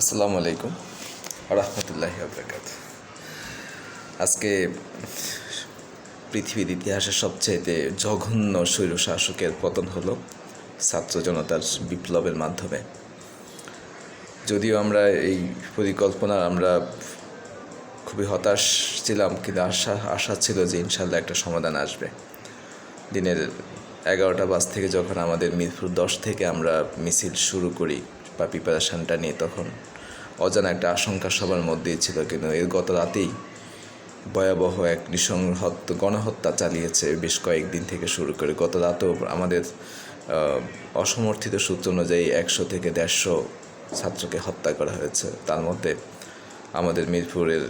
আসসালামু আলাইকুম রহমতুল্লাহি আবরাকাত আজকে পৃথিবীর ইতিহাসের সবচেয়ে জঘন্য স্বৈর শাসকের পতন হলো ছাত্র জনতার বিপ্লবের মাধ্যমে। যদিও আমরা এই পরিকল্পনা আমরা খুবই হতাশ ছিলাম, কিন্তু আশা আশা ছিল যে ইনশাল্লাহ একটা সমাধান আসবে। দিনের এগারোটা বাজ থেকে যখন আমাদের মিরপুর দশ থেকে আমরা মিছিল শুরু করি বা প্রিপারেশানটা নিয়ে তখন অজানা একটা আশঙ্কা সবার মধ্যেই ছিল। কিন্তু এর গত রাতেই ভয়াবহ এক নৃসংহত গণহত্যা চালিয়েছে বেশ কয়েকদিন থেকে শুরু করে। গত রাতেও আমাদের অসমর্থিত সূত্র অনুযায়ী একশো থেকে দেড়শো ছাত্রকে হত্যা করা হয়েছে। তার মধ্যে আমাদের মিরপুরের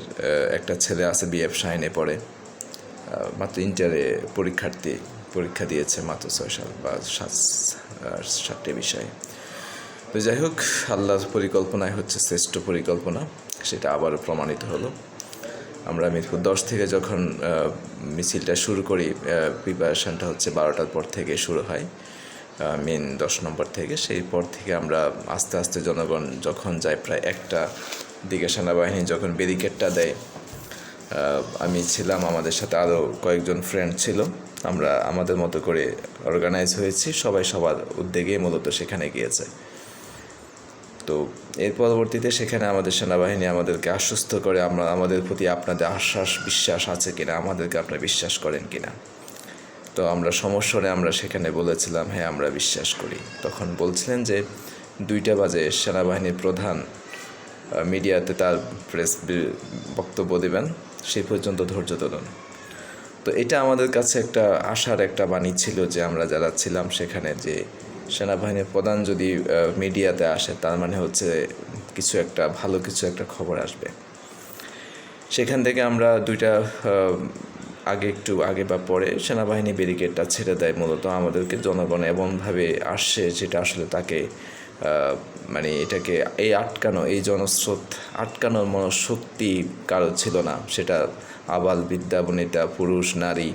একটা ছেলে আছে বিএফ সাইনে পড়ে। মাত্র ইন্টারে পরীক্ষার্থী, পরীক্ষা দিয়েছে মাত্র ছয় সাল বা সাত সাতটি বিষয়ে। তো যাই হোক, আল্লাহর পরিকল্পনায় হচ্ছে শ্রেষ্ঠ পরিকল্পনা, সেটা আবারও প্রমাণিত হলো। আমরা মিরপুর দশ থেকে যখন মিছিলটা শুরু করি প্রিপারেশনটা হচ্ছে বারোটার পর থেকে শুরু হয় মেন দশ নম্বর থেকে। সেই পর থেকে আমরা আস্তে আস্তে জনগণ যখন যায় প্রায় একটা দিকে সেনাবাহিনী যখন ব্যারিকেডটা দেয় আমি ছিলাম, আমাদের সাথে আরও কয়েকজন ফ্রেন্ড ছিল। আমরা আমাদের মতো করে অর্গানাইজ হয়েছি, সবাই সবার উদ্যোগে মূলত সেখানে গিয়েছে। তো এর পরবর্তীতে সেখানে আমাদের সেনাবাহিনী আমাদেরকে আশ্বস্ত করে আমরা আমাদের প্রতি আপনাদের আশ্বাস, বিশ্বাস আছে কিনা, আমাদেরকে আপনারা বিশ্বাস করেন কিনা। তো আমরা সমস্যরে আমরা সেখানে বলেছিলাম হ্যাঁ আমরা বিশ্বাস করি। তখন বলছিলেন যে দুইটা বাজে সেনাবাহিনীর প্রধান মিডিয়াতে তার প্রেস বক্তব্য দেবেন, সেই পর্যন্ত ধৈর্য ধরুন। তো এটা আমাদের কাছে একটা আশার একটা বাণী ছিল যে আমরা যারা ছিলাম সেখানে যে সেনাবাহিনীর প্রধান যদি মিডিয়াতে আসে, তার মানে হচ্ছে কিছু একটা ভালো কিছু একটা খবর আসবে। সেখান থেকে আমরা দুইটা আগে একটু আগে বা পরে সেনাবাহিনী ব্যারিকেডটা ছেড়ে দেয় মূলত আমাদেরকে জনগণ এমনভাবে আসছে যেটা আসলে তাকে মানে এটাকে এই আটকানো, এই জনস্রোত আটকানোর মনোশক্তি কারও ছিল না। সেটা আবাল বিদ্যা বনিতা, পুরুষ, নারী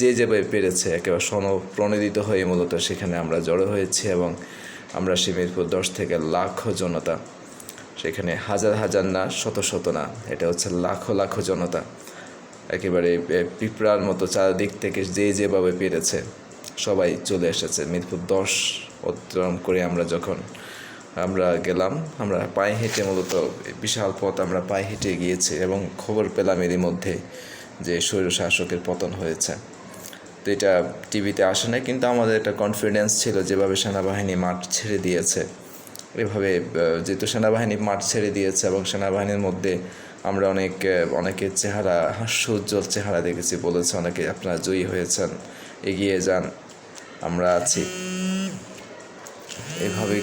যে যেভাবে পেরেছে, একেবারে প্রণোদিত হয়ে মূলত সেখানে আমরা জড়ো হয়েছি এবং আমরা সে মিরপুর দশ থেকে লাখো জনতা, সেখানে হাজার হাজার না, শত শত না, এটা হচ্ছে লাখো লাখো জনতা, একেবারে পিঁপড়ার মতো চারিদিক থেকে যে যেভাবে পেরেছে, সবাই চলে এসেছে। মিরপুর দশ অতিক্রম করে আমরা যখন আমরা গেলাম, আমরা পায়ে হেঁটে মূলত বিশাল পথ আমরা পায়ে হেঁটে গিয়েছি এবং খবর পেলাম এরই মধ্যে যে স্বৈর শাসকের পতন হয়েছে। এটা টিভিতে আসে নাই, কিন্তু আমাদের একটা কনফিডেন্স ছিল যেভাবে সেনাবাহিনী মাঠ ছেড়ে দিয়েছে। এভাবে যেহেতু সেনাবাহিনী মাঠ ছেড়ে দিয়েছে এবং সেনাবাহিনীর মধ্যে আমরা অনেক অনেকের চেহারা হাস্য উজ্জ্বল চেহারা দেখেছি বলেছে অনেকে, আপনারা জয়ী হয়েছেন, এগিয়ে যান, আমরা আছি। এভাবে